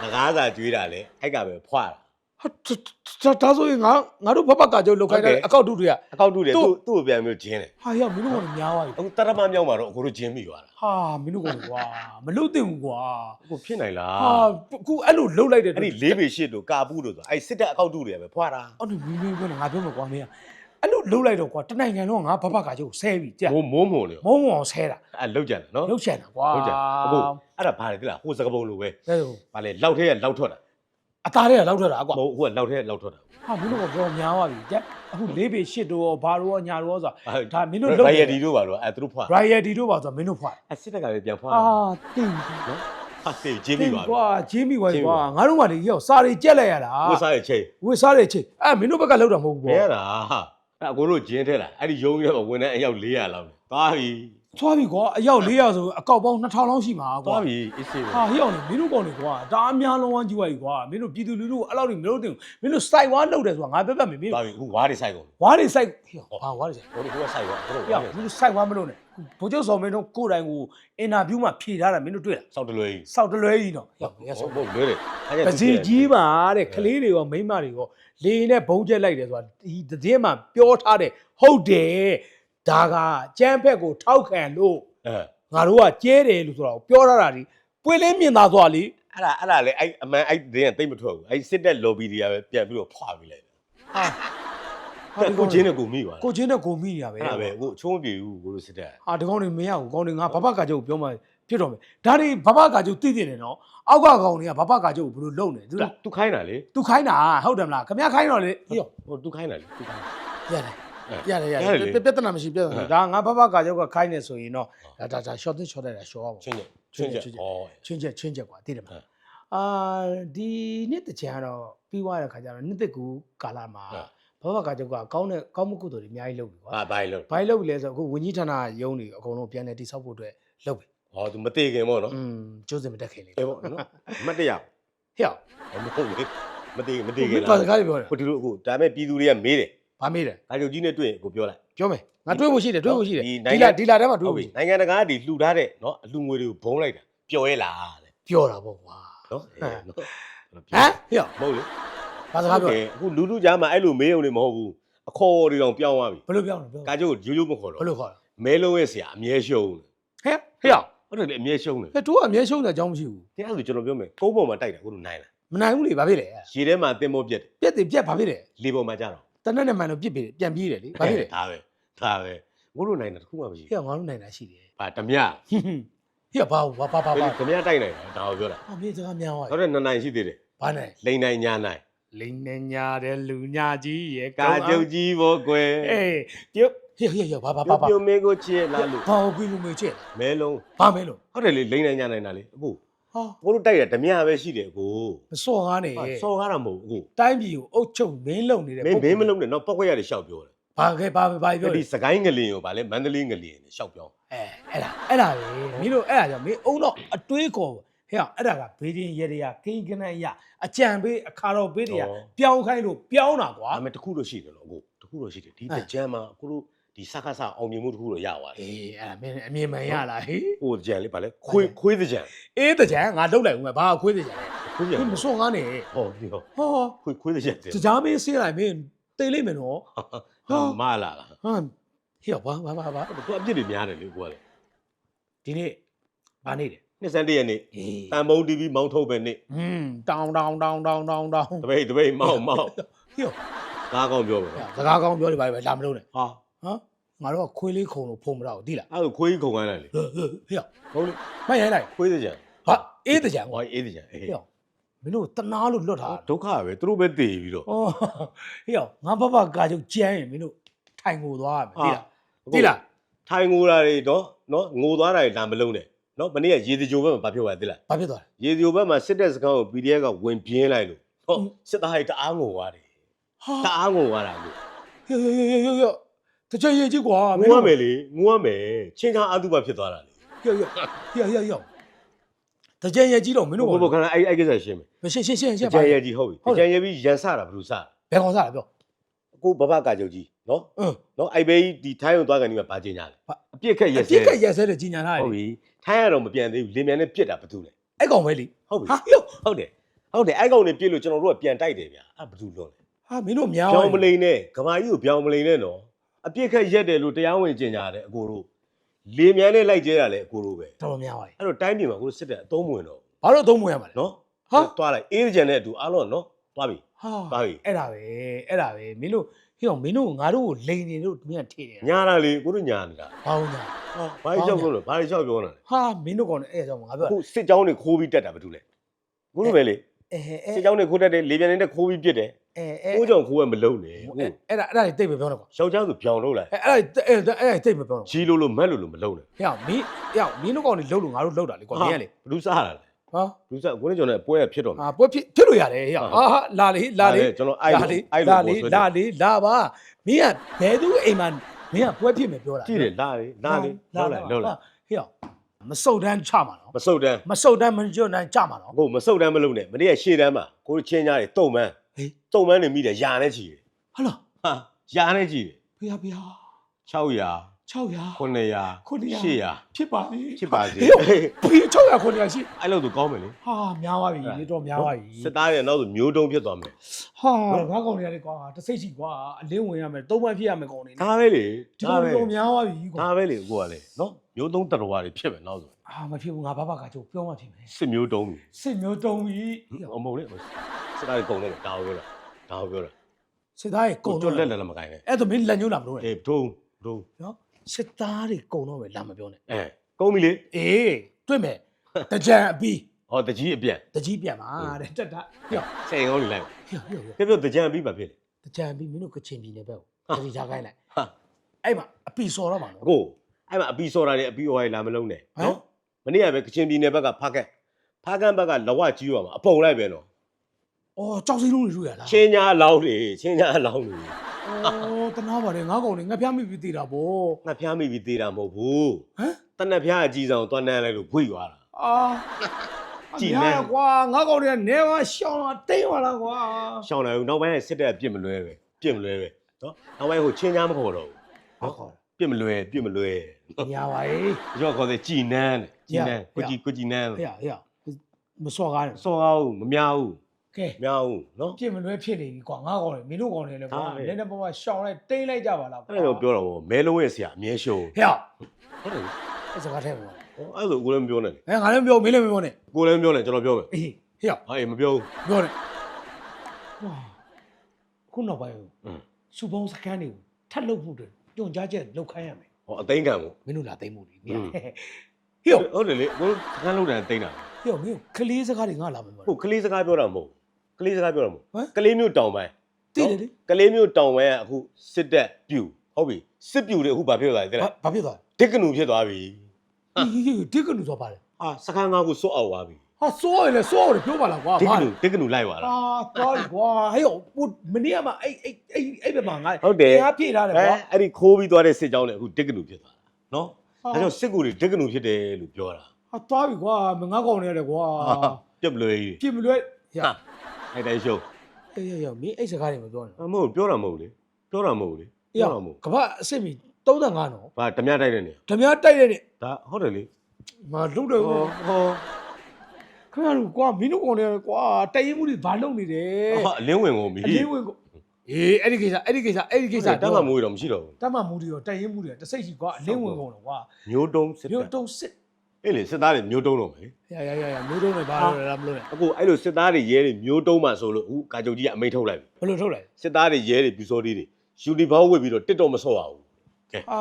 ငကားစာကျွေးတာလေအဲ့ကပဲဖွာတာ ဟာဒါဆိုရင်ငါငါတို့ဘဘကကြောင့်လောက်ခိုင်းတဲ့အကောက်တူတွေကအကောက်တုတွေသူ့သူ့သူ့ကိုပြန်မျိုးဂျင်းတယ်ဟာရောက်မင်းတို့ကလည်းများသွားပြီအခုတရမမြောက်မှာတော့အခုတို့ဂျင်းမိသွားတာဟာမင်းတို့ကလည်းကွာမလုတ်တင်ဘူးကွာအခုဖြစ်နိုင်လားဟာအခုအဲ့လိုလှုပ်လိုက်တယ်အဲ့ဒီလေးပေရှစ်တို့ကာပူးတို့ဆိုအဲ့စစ်တပ်အကောက်တုတွေကပဲဖွာတာအဲ့လိုမင်းမင်းပြောနေငါပြောမှာကွာမင်းအဲ့လိုလှုပ်လိုက်တော့ကွာတနိုင်ငံလုံးကငါဘဘကကြောင့်ဆဲပြီကြက်မိုးမိုးမိုးလေမုံမုံအောင်ဆဲတာအဲ့လောက်ကြတယ်နော်လှုပ်ချင်တာကွာလောက်ကြအခုအဲ့ဒါဘာလဲသိလားဟိုစကပုံလိုပဲအဲ့လိုဘာလဲလောက်ထဲကလောက်ထွက်တာ အသားတွေကလောက်ထွက်တာကွာမဟုတ်ဟိုကလောက်ထဲကလောက်ထွက်တာ ဟာမင်းတို့ကပြောများသွားပြီကြက်အခု၄ပေ၈တို့ရောဘာတို့ရောညာတို့ရောဆိုတာဒါမင်းတို့လုလုပ်ရိုနေက်ရဒီတို့ပါတော့အဲ့သူတို့ဖွာ royalty တို့ပါဆိုတော့မင်းတို့ဖွာအဲ့စစ်တပ်ကလည်းပြန်ဖွာအာတင်နော်ဟာစေးဂျင်းပြီပါကွာဂျင်းမိဝိုင်းဂျင်းမိကွာပါငါတို့မှလေရောက်စာတွေကြက်လိုက်ရတာဝစားရဲ့ချိန်ဝစ်စားတဲ့ချိန်အဲ့မင်းတို့ဘက်ကလောက်တာမဟုတ်ဘူးဘယ်ပေါ့ရတာဟာအဲ့အကိုတို့ဂျင်းထဲလာအဲ့ဒီယုံရဲမှာဝင်တဲ့အယောက်400လောက်သွားပြီ သွားပြီကွာအယောက်400ဆိုအကောက်ပေါင်း2000လောက်ရှိမှာကွာသွားပြီအစ်စေးပဲဟာဟိအောင်လေမင်းတို့ကောင်လေကွာဒါအများလုံးဝကြီးဝိုင်းကွာမင်းတို့ပြည်သူလူထုကိုအဲ့လောက်တွေမလုပ်တင်ဘူးမင်းတို့စိုက်ဝါလောက်တယ်ဆိုတာငါပြောပြမယ်မင်းသွားပြီအခုဝါးတွေဆိုင်ကုန်ဝါးတွေစိုက်ဟိအောင်ဘာဝါးတွေစိုက်ဟိုတို့ကဆိုင်ကုန်တို့ဟိအောင်မင်းတို့စိုက်ဝါးမလုပ်နဲ့ဘိုးကျော်စော်မင်းတို့ကိုယ်တိုင်ကိုအင်တာဗျူးမှာဖြေထားတာမင်းတို့တွေ့လားစောက်တလွယ်ကြီးစောက်တလွဲကြီးနော်ဟိအောင်ရဟုဆောတ်ဟုတ်လွယ်တယ်ပစီကြီးပါတဲ့ကလေးတွေရောမိန်းမတွေရောလေနဲ့ဘုံကျက်လိုက်တယ်ဆိုတာဒီသတင်းမှာပြောထားတယ်ဟုတ်တယ် ဒါကကျန်းဖက်ကိုထောက်ခံလို့အဲငါတို့ကကျဲတယ်လို့ဆိုတာကိုပြောထားတာဒီပွေလင်းမြင်သာသွားလေအဲ့ဒါအဲ့ဒါလေအဲ့အမှန်အဲ့ဒင်းကတိတ်မထွက်ဘူးအဲ့စစ်တပ် lobby တွေကပဲပြန်ပြီးတော့ဖွာပြီးလိုက်ဟာတယ်ကိုချင်းနဲ့ကိုမိပါကိုချင်းနဲ့ကိုမိနေရပဲအဲ့ဒါပဲကိုချိုးမပြေဘူးကိုတို့စစ်တပ်ဟာဒီကောင်းနေမရဘူးကောင်းနေငါဘဘကကြောက်ပြောမှပဖြစ်တော့မယ်ဒါတွေဘဘကာကျုပ်သိသိတယ်နော်အောက်ကကောင်တွေကဘဘကာကျုပ်ကိုဘယ်လိုလုပ်နေသူလားသူခိုင်းတာလေသူခိုင်းတာဟုတ်တယ်မလားခမရခိုင်းတော့လေဟေ့ဟိုသူခိုင်းတာလေသူခိုင်းတာရတယ် ရတယ်ရတယ်ပြဿနာမရှိပြဿနာဒါငါဘဘကာရောက်ကခိုင်းနေဆိုရင်တော့ဒါဒါ short တင် short တာ short အောင်ချင်းချင်းချင်းချင်းချင်းချင်းချင်းကွာသိတယ်မလားအာဒီနှစ်တကြံတော့ပြီးွားတဲ့ခါကျတော့နှစ်သက်ကူကာလာမှာဘောဘကကြောက်ကကောင်းတဲ့ကောင်းမှုကုသိုလ်တွေအများကြီးလုပ်ပြီကွာဘာဘာလုပ်ဘာလုပ်လဲဆိုအခုဝင်းကြီးဌာနရုံးတွေအကုန်လုံးပြန်လဲတိဆောက်ဖို့အတွက်လုပ်ပြီဟောသူမသိခင်ပေါ့နော်อืมကျိုးစင်မတက်ခင်လေအေးပေါ့နော်မတ်တရဟဲ့မဟုတ်လေမသိမသိခင်လားဘာစကားပြောလဲဟိုဒီလိုအခုဒါပေမဲ့ပြည်သူတွေကမေးတယ် ဘာမေးတယ်အာချုပ်ကြီးနဲ့တွေ့ရင်ကိုပြောလိုက်ပြောမယ်ငါတွေးဖို့ရှိတယ်တွေးဖို့ရှိတယ်ဒီနိုဒီင်ငံလာဒီလာထဲမှာတွေးဟုတ်ဖို့ပြီရှိတယ်နိုင်ငံတကာကဒီလှူထားတဲ့နော်အလှငွေတွေကိုဘုံလိုက်တာပျော်ရဲလားတဲ့ပြောတာပေါ့ကွာနော်ဟမ်အေးနော်ဟမ်ဟဲ့မဟုတ်လေဘာစကားပြောဟုတ်တယ်အခုလူလူကြားမှာအဲ့လိုမေးုံနေမဟုတ်ဘူးအခေါ်တွေတောင်ပြောင်းသွားပြီဘယ်လိုပြောလဲပြောကာချုပ်ရိုးရိုးမခေါ်ဘတော့ယ်လိုခေါ်လဲမဲလုံးရဲ့ဆရာအမြဲရှုံးတယ်ဟဲ့ဟဲ့ဟုတ်တယ်လေအမြဲရှုံးတယ်ဟဲ့တို့ကအမြဲရှုံးတဲ့အကြောင်းမရှိဘူးတရားဆိုကျွန်တော်ပြောမယ်ကုန်းပေါ်မှာတိုက်တာအခုလိုနိုင်လားမနိုင်ဘူးလေဘာဖြစ်လဲရေထဲမှာတင်မောပြက်တယ်ပြက်တယ်ပြက်ဘာဖြစ်လဲလေပေါ်မှာကြတော့ တနက်နဲ့မှန်လို့ပြစ်ပြီးပြန်ပြေးတယ်လေဘာဖြစ်လဲဒါပဲဒါပဲငို့လိုနိုင်တာတစ်ခုမှမရှိဟဲ့ငါတို့နိုင်တာရှိတယ်ဘူးဗာဓမြဟဲ့ဘာဘာဘာဘာဘယ်ဘာဓမြတိုက်နိုင်တာဒါကိုပြောတာအမေစကားများသွားတော့နှစ်နိုင်ရှိသေးတယ်ဘာနိုင်လိန်နိုင်ညာနိုင်လိန်နေညာတဲ့လူညာကြီးရဲ့ကာကျုပ်ကြီးဘောကွယ်အေးပြုတ်ဟဲ့ဟဲ့ဟဲ့ဘာဘာဘာပြုတ်ဘာပြုတ်မေကိုချစ်လာလို့ဘာကိုပြီးလို့မေးချက်မဲလုံးဘာမဲလို့ဟုတ်တယ်လေလိန်နိုင်ညာနိုင်တာလေအခု ဟာကိုတို့တိုက်တာဓမြပဲရှိတယ်ကိုမစော်ကားနေဟာစော်ကားတာမဟုတ်ဘူးတိုင်းပြည်ကိုအုပ်ချုပ်မင်းလုံနေတဲ့မင်းဘင်းမလုံးနဲ့တော့ပောက်ခွက်ရတယ်ရှောက်ပြောတယ်ဘာခဲဘာဘာပြောအဲ့လဲဒီစကိုင်းငလင်ကိုဗာလဲမန္တလေးငလင်နဲ့ရှောက်ပြောအဲအဲ့ဒါအဲ့ဒါပဲမင်းတို့အဲ့ဒါကြောင့်မင်းအုံတော့အတွေးခေါ်ဟဲ့အဲ့ဒါကဘေးရင်ရေတွေကကိန်းကနန်းရအကြံပေးအခါတော်ပေးတွေကပြောင်းခိုင်းလို့ပြောင်းတာကွာဒါပေမဲ့တစ်ခုတော့ရှိတယ်နော်အခုတစ်ခုတော့ရှိတယ်ဒီဟမ်တကြံမှာကိုတို့ ဒီစကားစအောင်မြင်မှုတစ်ခုတော့ရသွားတယ်အေးအဲ့ဒါမင်းအမြင်မှန်ရလားဟေးဟိုတကြံလေးဗာလဲခွေးခွေးတကြံအေးတကြံငါလုတ်လိုက်ဦးမယ်ဘာခွေးတကြံလဲခွေးကြံခွေးမစော်ကားနေဟောဒီဟောဟောခွေးခွေးတကြံတယ်တကြားမင်းဆင်းလိုက်မင်းတေးလိုက်မယ်နော်ဟာမလာလားဟမ်ဟေ့ဘာဘာဘာဘာကိုအပြစ်တွေများတယ်လေကိုကလေဒီနေ့ဘာနေတယ်နှစ်စန်းတရက်နေ့အေးတန်မုံ TV မောင်းထုတ်ပဲနေ့ဟမ်တောင်းတောင်းတောင်းတောင်းတောင်းတောင်းတပိတ်တပိတ်မောင်းမောင်းဟေ့ကားကောင်းပြောပဲစကားကောင်းပြောနေပါလေလာမလို့နဲ့ဟာ ဟမ်ငါတို့ကခွေးလေးခုံလို့ဖုံမတော့ဘူးသိလားအဲ့ဒါခွေးခုံခိုင်းလိုက်လေဟေ့ဟေ့ဟေ့ဟုတ်လေမရိုင်းလိုက်ခွေးတကြံဟာအေးတကြံဟောအေးတကြံအေးဟေ့မင်းတို့တနာလို့လွတ်ထားဒုက္ခပဲသူတို့ပဲတည်ပြီးတော့ဩဟေ့ငါဘဘကာချုပ်ကြမ်းရင်မင်းတို့ထိုင်ကိုသွားရမယ်သိလားသိလားထိုင်ငိုတာတွေတော့နော်ငိုသွားတာတွေဒါမလုံးနဲ့နော်မနေ့ကရေတကြိုဘက်မှာဘာပြောရသိလားဘာဖြစ်သွားလဲရေတကြိုဘက်မှာစစ်တဲ့စကားကို PDF ကဝင်ပြင်းလိုက်လို့ဟောอืมစစ်သားတွေတအားငိုသွားတယ်ဟာတအားငိုသွားတာကိုဟေ့ဟေ့ဟေ့ဟေ့ ဟေ့တကြရဲ့ကြီးကွာငိုရမယ်လေငိုရမယ်ချင်းချာအတုပဖြစ်သွားတာလေဟေ့ဟေ့ဟေ့ဟေ့ဟေ့တကြရဲ့ကြီးတော့မင်းတို့ဘုဘခဏအဲ့အဲ့ကိစ္စရှင်းမယ်မရှင်းရှင်းရှင်းရှင်းကြံရကြီးဟုတ်ပြီဟုတ်တယ်ကြံရပြီးရန်ဆတာဘယ်လိုစတာဘယ်ကောင်စားလဲပြောကိုဘဘကာချုပ်ကြီးနော်အင်းနော်အဲ့ဘေးဒီထိုင်းုံသွားကန်ဒီမှာဗာကျင်ညာလေဘာအပြစ်ခက်ရက်အစဲပြစ်ကရက်စဲတဲ့ကြီးညာထားဟုတ်တယ်ပြီထိုင်းရတော့မပြန်သေးဘူးလင်မြန်နဲ့ပြစ်တာဘာလို့လဲအဲ့ကောင်ပဲလေဟုတ်ပြီဟာဟေ့ဟုတ်တယ်ဟုတ်တယ်အဲ့ကောင်နေပြစ်လို့ကျွန်တော်တို့ကပြန်တိုက်တယ်ဗျာအဲ့ဘာလို့လွန်လဲဟာမင်းတို့များပြောင်းမလိန်နဲ့ကမာကြီးကိုပြောင်းမလိန်နဲ့နော် အပြစ်ခက်ရက်တယ်လို့တရားဝင်ကျင်ကြတယ်အကိုတို့လေမြန်နဲ့လိုက်ကျဲတာလေအကိုတို့ပဲတော်တော်များပါလေအဲ့တော့တိုင်းပြည်မှာကိုတို့စစ်တဲ့အသုံးမဝင်တော့ဘာလို့သုံးမရမှာလဲ နော်ဟာ သွားလိုက်အေးကြံတဲ့အတူအားလုံးနော်သွားပြီ ဟာပါပြီ အဲ့ဒါပဲအဲ့ဒါပဲမင်းတို့ဟေ့အောင်မင်းတို့ငါတို့ကိုလိန်နေလို့မင်းကထေးနေတာညာလာလေကိုတို့ညာနေတာဘာလို့ညာဟာဘာကြီးကြောက်လို့လဲဘာကြီးကြောက်ပြောနေတာလဲဟာမင်းတို့ကောင်လည်းအဲ့ဒါကြောင့်ငါပြောအခုစစ်ကြောင်းတွေခိုးပြီးတက်တာဘာလို့လဲကိုတို့ပဲလေ အဲအဲစစ်ကြောင်းတွေခိုးတက်တယ်လေပြန်နေတဲ့ခိုးပြီးပြစ်တယ်အဲအဲကိုကြောင့်ခိုးရမလုံးနဲ့ဟုတ်အဲ့ဒါအဲ့ဒါတိတ်မပြောနဲ့ကွာယောက်ျားဆိုပြောင်းလို့လိုက်အဲ့အဲ့ဒါအဲ့ဒါတိတ်မပြောနဲ့ဂျီလို့လို့မက်လို့လို့မလုံးနဲ့ဟေ့အောင်မင်းဟေ့အောင်မင်းတို့ကောင်တွေလှုပ်လို့ငါတို့လှုပ်တာလေကွာမင်းကလေဘလူးစားတာလေဟာဘလူးစားကိုနေကျွန်တော်ပွဲရဖြစ်တော့မယ်အာပွဲဖြစ်ဖြစ်လို့ရတယ်ဟေ့အောင်အာဟာလာလေလာလေကျွန်တော်အဲ့လာလေအဲ့လာလိုလေပို့ဆွဲလာလေလာပါမင်းကဘယ်သူအိမ်မှာမင်းကပွဲဖြစ်မယ်ပြောတာကြည့်တယ်လာလေလာလေလောက်လိုက်လောက်လိုက်ဟေ့အောင် မစုတ်တန်းချမှာနော်မစုတ်တန်းမစုတ်တန်းမကျွတ်တန်းချမှာနော်ကိုမစုတ်တန်းမလုံးနဲ့မနေ့ကရှေ့တန်းမှာကိုချင်းကြားတယ်တုံမန်းဟေးတုံမန်းနေမိတယ်ယာနဲ့ချီတယ်ဟလာဟာယာနဲ့ချီတယ်ဖေဟာဖေဟာ600 600 900 900 800ဖြစ်ပါလေဖြစ်ပါစေ ဟေ့ဖေ600 900ရှိအဲ့လိုဆိုကောင်းမယ်လေဟာများသွားပြီနေတော့များသွားပြီစစ်သားရဲ့နောက်ဆိုမျိုးတုံးဖြစ်သွားမယ်ဟာငါကောင်တွေရတယ်ကွာတစိတ်ရှိကွာအလင်းဝင်ရမယ်သုံးပန်းဖြစ်ရမယ်ကောင်တွေဒါပဲလေဒီဒါကောင်ပဲတော့များသွားပြီကွာဒါပဲလေကိုကလေနော်မျိုးတုံးတတော်ဝါတွေဖြစ်မယ်နောက်ဆိုအာမဖြစ်ဘူးငါဘာဘာကချိုးပြောမှဖြစ်မယ်စစ်မျိုးတုံးပြီစစ်မျိုးတုံးပြီအမဟုတ်လေစစ်သားတွေကုန်တယ်ဒါကိုပြောတာဒါကိုပြောတာစစ်သားတွေကုံကျွတော့တ်လက်လက်လည်းမကိုင်းနဲ့အဲ့တော့မင်းလက်ညှိုးလာမလို့လေအေးဒုံဒုံနော် စစ်သားတွေကုံတော့ပဲလာမပြောနဲ့အဲကုန်ပြီလေအေးတွေ့မယ်တကြံအပြီးဟောတကြီးအပြန်တကြီးပြန်ပါတဲ့တက်တာဟေ့စိတ်ကောင်းနေလိုက်ဟေ့ဟေ့ဟေ့ပြပြတကြံပြီးပါဖြစ်လေတကြံအပြီးမင်းတို့ကချင်ပြည်နယ်ဘက်ဟာကိုတတိချခိုင်းလိုက်ဟာအဲ့မှာအပီစော်တော့မှာနော် အကိုအဲ့မှာအပီစော်တာလေအပီဟိုရလာမလုံးနဲ့ဟမ် နော်မနေ့ကပဲကချင်ပြည်နယ်ဘက်ကဖားကက်ဖားကက်ဘက်ကလဝကြီးရွာမှာအပုံလိုက်ပဲနော်အော်ကြောက်စိလုံးတွေတွေ့ရလား ချင်းညာအလောင်းတွေချင်းညာအလောင်းတွေ အော်တနာပါတယ်ငါးကောင်တွေငါဖျားမိပြီးသေးတာဗောငါဖျားမိပြီးသေးတာမဟုတ်ဘူးဟမ်တနက်ဖျားအကြီးဆောင်သွားနမ်းလိုက်လို့ဘွေ့သွားတာအာကြည်ကြည်လလဲန်းကွာငါးကောင်တွေကနဲပါရှောင်းလာတိတ်သွားလားကွာရှောင်းတယ်နောက်ပိုင်းကစစ်တပ်ပြစ်မလွဲပဲပြစ်မလွဲပဲနော်နောက်ပိုင်းဟိုချင်းညာမခေါ်တော့ဘူးဟုတ်ခေါ်ပြစ်မလွဲပြစ်မလွဲညာပါရေးရောခေါ်တဲ့ကြည်နန်းကြည်နန်းရရကိုကြည်ကိုကြည်နန်းဟေ့ဟေ့မစော်ကားနဲ့စောအောင်မများဘူး ကဲမြောင်းဦးနော် ပြစ်မလွဲဖြစ်နေပြီကွာငါကောင်းတယ်မင်းတို့ကောင်းတယ်လေကွာဟာ နည်းနည်းပါးပါးရှောင်းလိုက်တိမ့်လိုက်ကြပါလားကွာအဲ့ဒါကိုပြောတော့ဗောမဲလုံးရဲ့ဆရာအမြဲရှုံးဟဲ့ဟုတ်တယ်အဲ့စကားထဲမှာဟောအဲ့လိုကိုလည်းမပြောနဲ့လေအဲငါလည်းမပြောဘူးမင်းလည်းမပြောနဲ့ကိုလည်းမပြောနဲ့ကျွန်တော်ပြောမယ်အေးဟဲ့ဟာအေးမပြောဘူးပြောနဲ့ကွာခုနောက်ပိုင်းอืมစူပေါင်းစကန်းတွေကိုထပ်လုပ်ဖို့အတွက်ညွန်ကြားချက်လောက်ခိုင်းရမယ်ဟောအသိန်းခံဘူးမင်းတို့လာသိမ့်ဖို့လေနေရာဟဲ့ဟေ့ဟုတ်တယ်လေကိုစကန်းလုံးတယ်အသိန်းတာဟေ့မင်းတို့ကလေးစကားတွေငါလာမယ်မဟုတ်ဟုတ်ကလေးစကားပြောတာမဟုတ် လေးစကားပြောတာမဟုတ်ဟမ်ကလေးမျိုးတောင်ပိုင်းသိတယ်လေ ကလေးမျိုးတောင်ပိုင်းကအခုစစ်တက်ပြူဟုတ်ပြီစစ်ပြူတွေအခုဘာဖြစ်သွားလဲတဲ့ဘာလားဘာဖြစ်သွားတစ်ကနူဖြစ်သွားပြီလဲဒီဒီကနူဆိုပါလေဟာစကန်ငါကိုစွတ်အောက်သွားပြီဟာစိုးရလေစိုးရတယ်ပြောပါလားကွာတစ်ကဘာနူတစ်ကနူလိုက်သွားတာ အာတော်ပြီကွာဟေ့ဟိုမနေ့ကမှအဲ့အဲ့အဲ့အဲ့ဘက်မှာငါဟုတ်တယ် တရားပြည့်ထားတယ်အဲကွာ အဲ့ဒီခိုးပြီးသွားတဲ့စစ်ကြောင်းလည်းအခုတစ်ကနူဖြစ်သွားတာနော်ဟာအဲကြောင့်စစ်ကူတွေတစ်ကနူဖြစ်တယ်လို့ပြောတာ ဟာတော်ပြီကွာမငါကောင်နေရတယ်ကွာ ပြက်ပလွယ်ကြီးပြည့်မလွဲရဟာ အဲ့တိုင်းရှုံးအေးရရမင်းအဲ့စကားတွေမပြောနဲ့အမဟုတ်ပြောတာမဟုတ်လေပြောတာမဟုတ်လေအေးပြောတာမဟုတ်ကမ္ဘာအစ်စ်မီ35နော်ဘာဓမြတိုက်တဲ့နေဓမြတိုက်တဲ့နေ့ဒါဟုတ်တယ်လေငါလုတ်တယ်ကွာဟောခင်ဗျားတို့ကွာမင်းတို့ကောင်နေရတယ်ကွာတရင်မှုတွေဘာလုပ်နေတယ်ဟာအလင်းဝင်ကုန်ပြီအလင်းဝင်ကိုအေးအဲ့ဒီကိစ္စအဲ့ဒီကိစ္စအဲ့ဒီကိစ္စတမ်းမှမွေးတော့မရှိတော့ဘူးတမ်းမှမူတွေရောတရင်မှုတွေတစိတ်ရှိကွာအလင်းဝင်ကုန်တော့ကွာမျိုးတုံးစစ်မြို့တပ်တုံးစစ် အေးလေစစ်သားတွေမျိုးတုံးတော့မယ်လေရရရရမျိုးတုံးတွေဘာလို့လဲလားမလို့လဲအခုအဲ့လိုစစ်သားတွေရဲတွေမျိုးတုံးမှဆိုလို့အခုကာချုပ်ကြီးကအမိန့်ထုတ်လိုက်ပြီဘယ်လိုထုတ်လိုက်စစ်သားတွေရဲတွေပြူစောသေးတွေယူနီဖောင်းဝတ်ပြီးတော့တစ်တော့မဆော့ရဘူးအာ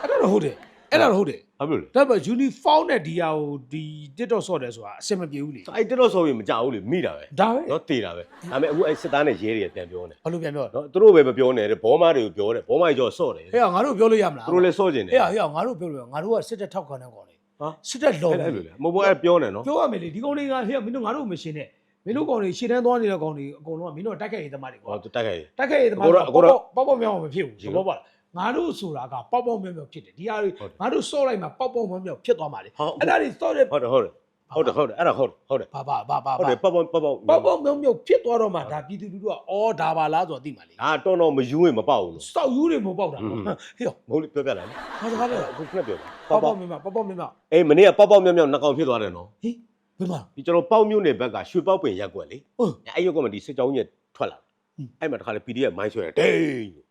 အဲ့ဒါတော့ဟုတ်တယ်အဲ့ဒါတော့ဟုတ်တယ်ဟုတ်ပြီလေဒါပေမဲ့ uniform နဲ့ဒီဟာကိုဒီ TikTok ဆော့တယ်ဆိုတာအဆင်မပြေဘူးလေအဲ့တစ်တော့ဆော့ပြီးမကြဘူးလေမိတာပဲဒါပဲနော်တေးတာပဲဒါပေမဲ့အခုအဲ့စစ်သားနဲ့ရဲတွေကပြန်ပြောနေဘာလို့ပြန်ပြောလဲနော်သူတို့ပဲမပြောနဲ့တဲ့ဘောမတွေကိုပြောတယ်ဘောမကြီးကျော်ဆော့တယ်ဟေ့ငါတို့ပြောလို့ရမလားသူတို့လည်းဆော့ကျင်တယ်ဟေ့ဟေ့ငါတို့ပြောလို့ရငါတို့ကစစ်တပ်ထောက်ခံတဲ့ကောင်လေ ဟာစစ်တပ်လော်အဲ့လိုလေမဟုတ်ဘူးအဲ့ပြောနေနော်ပြောရမယ်လေဒီကောင်တွေကဟေ့မင်းတို့ငါတို့မရှင်းနဲ့မင်းတို့ကောင်တွေရှင်းတန်းသွားနေတဲ့ကောင်တွေအကုန်လုံးကမင်းတို့တိုက်ခိုက်ရေးသမားတွေကွာဟောသူတက်ခဲ့ရတိုက်ခိုက်ရေးသမားကိုတွေတော့ကိုတော့ပေါက်ပေါက်မြောက်မြောက်မဖြစ်ဘူးရှင်သဘောပေါက်လားငါတို့ဆိုတာကပေါက်ပေါက်မြောက်မြောက်ဖြစ်တယ်ဒီဟာတွေဟုတ်တယ်ငါတို့စော့လိုက်မှာပေါက်ပေါက်မြောက်မြောက်ဖြစ်သွားမှာလေဟောအဲ့ဒါတွေစော့တဲ့ဟုတ်တယ်ဟုတ်တယ် ဟုတ်တယ်ဟုတ်တယ်အဲ့ဒါဟုတ်တယ်ဟုတ်တယ်ဘာဘာဘာဘာဟုတ်တယ်ပေါ့ပေါ့ပေါ့ပေါ့ပေါက်ပေါက်မြောက်မြောက်ဖြစ်သွားတော့မှဒါပြည်သူလူထုကအော်ဒါပါလားဆိုတော့သိမှာလေအာတော်တော်မယူရင်မပေါက်ဘူးလို့စောက်ယူတွေမပေါက်တာဟွန်းဟေ့ရောမဟုတ်လေပြောပြလာလေဘာစကားလဲအခုခဏပြောပေါပါက်ပေါ့ပေါပေါ့က်မြောက်မြောက်ပေါက်ပေါက်မြောက်မြောက်အေးမနေ့ကပေါက်ပေါက်မြောက်မြောက်နှကောင်ဖြစ်သွားတယ်နော်ဟေးဘယ်မှာဒီကျွန်တော်ပေါက်မြို့နယ်ဘက်ကရွှေပေါက်ပင်ရက်ကွက်လေဟုတ်အဲ့ရုပ်ကမှဒီစစ်ကြောင်းကြီးထွက်လာဟွန်းအဲ့မှာတခါလေ PDF မိုင်းဆွဲတယ်ဒိန်း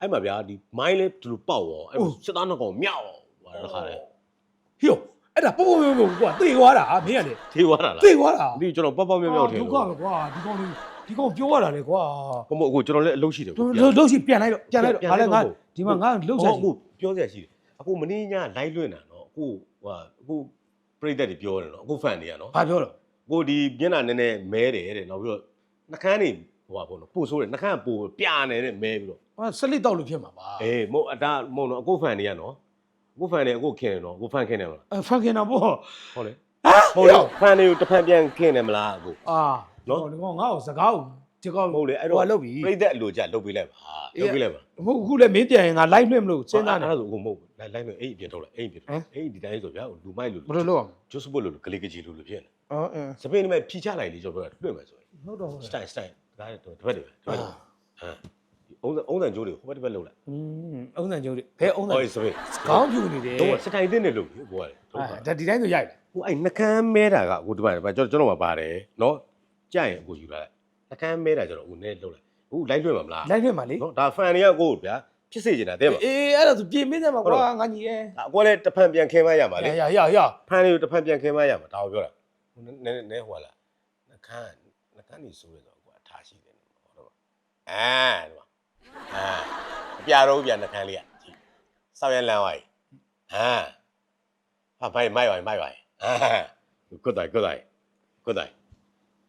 အဲ့မှာဗျာဒီမိုင်းလေးဒီလိုပေါက်ရောအဲ့မှာစစ်သားနှကောင်မြောက်ဟာတခါလေဟေ့ရော အဲ့ဒါပေါက်ပေါက်မြောက်မြောက်ကွာသေသွားတာမင်းကလေသေးသွားတာလားသေသွားတာဒီကျွန်တော်ပေါက်ပေါက်မြောက်မြောက်ထင်ဒုက္ခလို့ပဲကွာဒီကောင်လေးဒီကောင်ပြောရတာလေကွာဘမို့အခုကျွန်တော်လည်းအလုပ်ရှိတယ်တို့လို့ရှိပြန်လိုက်တော့ပြန်လိုက်တော့ငါလည်းငါဒီမှာငါလှုပ်ရှားအခုပြောစရာရှိတယ်အခုမင်းညလိုက်လွင့်တာနော်အခုဟာအခုပြိတ္တတွေပြောတယ်နော်အခုဖန်တွေကနော်ဘာပြောတော့ကိုဒီမျက်နှာနည်းနည်းမဲတယ်တဲ့နောက်ပြီးတော့နှကန်းနေဟိုပါပေါ့နော်ပို့ဆိုးတယ်နှကန်းကပို့ပြာနေတဲ့မဲပြီးတော့ဟာစလစ်တောက်လို့ဖြစ်မှာပါအေးမို့အတားမဟုတ်နော်အခုဖန်တွေကနော် အခုဖန်တွေအခုခင်းတယ်နော်အခုဖန်ခင်းတယ်မလားအဲဖန်ခင်တာပေါ့ဟုတ်လေဟမ်ဟုတ်လေဖန်တွေကိုတစ်ဖန်ပြန်ခင်းတယ်မလားအခုအာနော်နော်ဒီကောင်ငါ့ကိုစကားကိုဒီကောင်မဟုတ်လေအဲ့ဟိုတော့ကလုပ်ပြီပြိတ္တအလိုကြလုပ်ပေးလိုက်ပါလုပ်ပေးလိုက်ပါမဟုတ်ခုလည်းမင်းပြန်ရင်ငါလိုက်လွှင့်မလို့စဉ်းစားနေအဲ့ဒါဆိုအခုမဟုတ်လိုက်လိုက်လို့အိမ်အပြင်ထုတ်လိုက်အိမ်အပြင်ထုတ်လိုက်အိမ်ဒီတိုင်းဆိုဗျာလူမိုက်လို့ဘယ်လိုလုပ်အောင်ဂျိုးစပုတ်လို့ဂလေးကကြီးလို့လို့ဖြစ်နေအော်အဲစပိန်နဲ့ဖြီချလိုက်လေကျွန်တော်ပြောတာတွေ့မယ်ဆိုရင်ဟုတ်တော့ဟုတ်စတိုင်စတိုင်ဒါကတော့တစ်ဖက်တည်းပဲတစ်ဖက်တည်းဟမ် အုံးအုံးတန်ကျိုးတွေဟိုဘက်တစ်ဖက်လှုပ်လိုက်อืมအုံးစံကျိုးတွေဘယ်အုံးစံဟောစပိန်ခေါင်းပြူနေတယ်တော့စတိုင်တင်းနဲ့လှုပ်လေဘိုးကလေတော့အာဒါဒီတိုင်းဆိုရိုက်တယ်ဟိုအဲ့နှကမ်းမဲတာကအခုဒီပိုင်းကျွန်တော်ကျွန်တော်မှာပါတယ်နော်ကြရင်အခုယူလာလိုက်နှကမ်းမဲတာကျတော့အခုနည်းလှုပ်လိုက်အခုလိုက်လွှင့်မှာမလားလိုက်လွှင့်ပါလေနော်ဒါဖန်တွေကကိုဗျာဖြစ်စေချင်တာတဲ့မှာအေးအဲ့ဒါဆိုပြင်မင်းတယ်မှာကွာငါညီရဲ့ဒါအကွာလည်းတစ်ဖန်ပြန်ခင်းမရမှာလေ ရရရဖန်တွေကိုတစ်ဖန်ပြန်ခင်းမရမှာဒါကိုပြောတာဟိုနည်းနည်းနည်းဟိုလာနှကမ်းနှကမ်းနေဆိုရတော့ကွာထားရှိတယ်ဟောတော့အာဒီမှာ အာအပြတော့ပြန်နှကမ်းလေးอ่ะကြည့်စောက်ရလန်းသွားပြီအာဟာဘိုင်မိုက်ပါမိုက်ပါအဲကွတ်တိုင်ကွတ်တိုင်ကွတ်တိုင်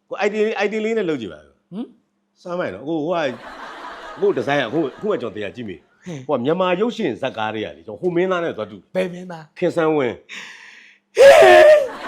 ကို ID ID လေးနဲ့လုပ်ကြည့်ပါဟမ်စမ်းမိုင်းတော့ဟိုဟိုကဟိုဒီဇိုင်းကဟိုဟိုကကျွန်တော်တရားကြည့်မိဟိုကမြန်မာရုပ်ရှင်ဇာတ်ကားတွေကလေကျွန်တော်ဟိုမင်းသားနဲ့သွားတူဘယ်မင်းသားခင်ဆန်းဝင်းဟ